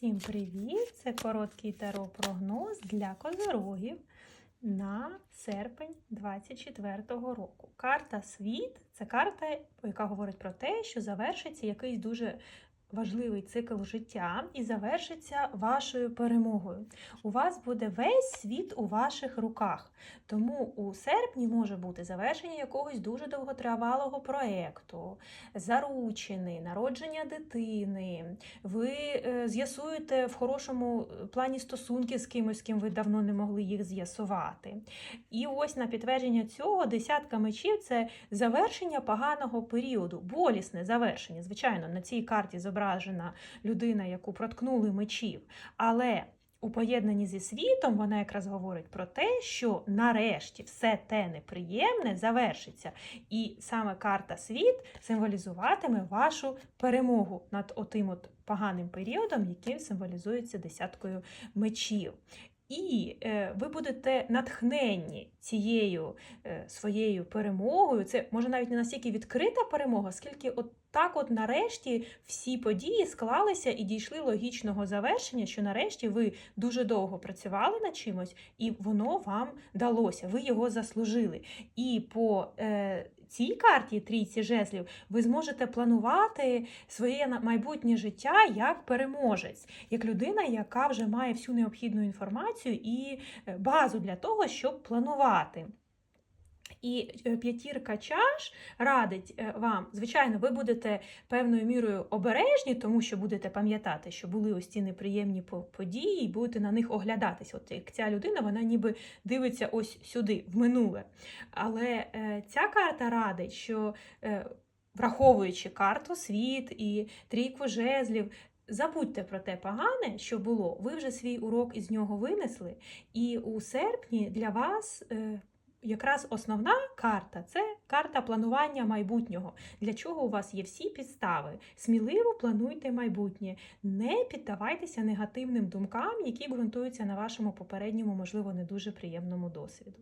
Всім привіт! Це короткий таро прогноз для козорогів на серпень 24-го року. Карта Світ це карта, яка говорить про те, що завершиться якийсь дуже важливий цикл життя і завершиться вашою перемогою. У вас буде весь світ у ваших руках. Тому у серпні може бути завершення якогось дуже довготривалого проєкту, заручини, народження дитини. Ви е, з'ясуєте в хорошому плані стосунки з кимось, з ким ви давно не могли їх з'ясувати. І ось на підтвердження цього десятка мечів це завершення поганого періоду, болісне завершення. Звичайно, на цій карті зображена людина, яку проткнули мечів. Але у поєднанні зі світом вона якраз говорить про те, що нарешті все те неприємне завершиться. І саме карта світ символізуватиме вашу перемогу над отим от поганим періодом, яким символізується десяткою мечів. І е, ви будете натхненні цією е, своєю перемогою. Це може навіть не настільки відкрита перемога, скільки от так, от нарешті всі події склалися і дійшли логічного завершення, що нарешті ви дуже довго працювали над чимось, і воно вам далося. Ви його заслужили. І по е, цій карті трійці жезлів ви зможете планувати своє майбутнє життя як переможець, як людина, яка вже має всю необхідну інформацію і е, базу для того, щоб планувати. І е, п'ятірка чаш радить е, вам, звичайно, ви будете певною мірою обережні, тому що будете пам'ятати, що були ось ці неприємні події, і будете на них оглядатись. От як ця людина, вона ніби дивиться ось сюди, в минуле. Але е, ця карта радить, що враховуючи карту світ і трійку жезлів. Забудьте про те погане, що було. Ви вже свій урок із нього винесли, і у серпні для вас якраз основна карта це карта планування майбутнього, для чого у вас є всі підстави. Сміливо плануйте майбутнє, не піддавайтеся негативним думкам, які ґрунтуються на вашому попередньому, можливо, не дуже приємному досвіду.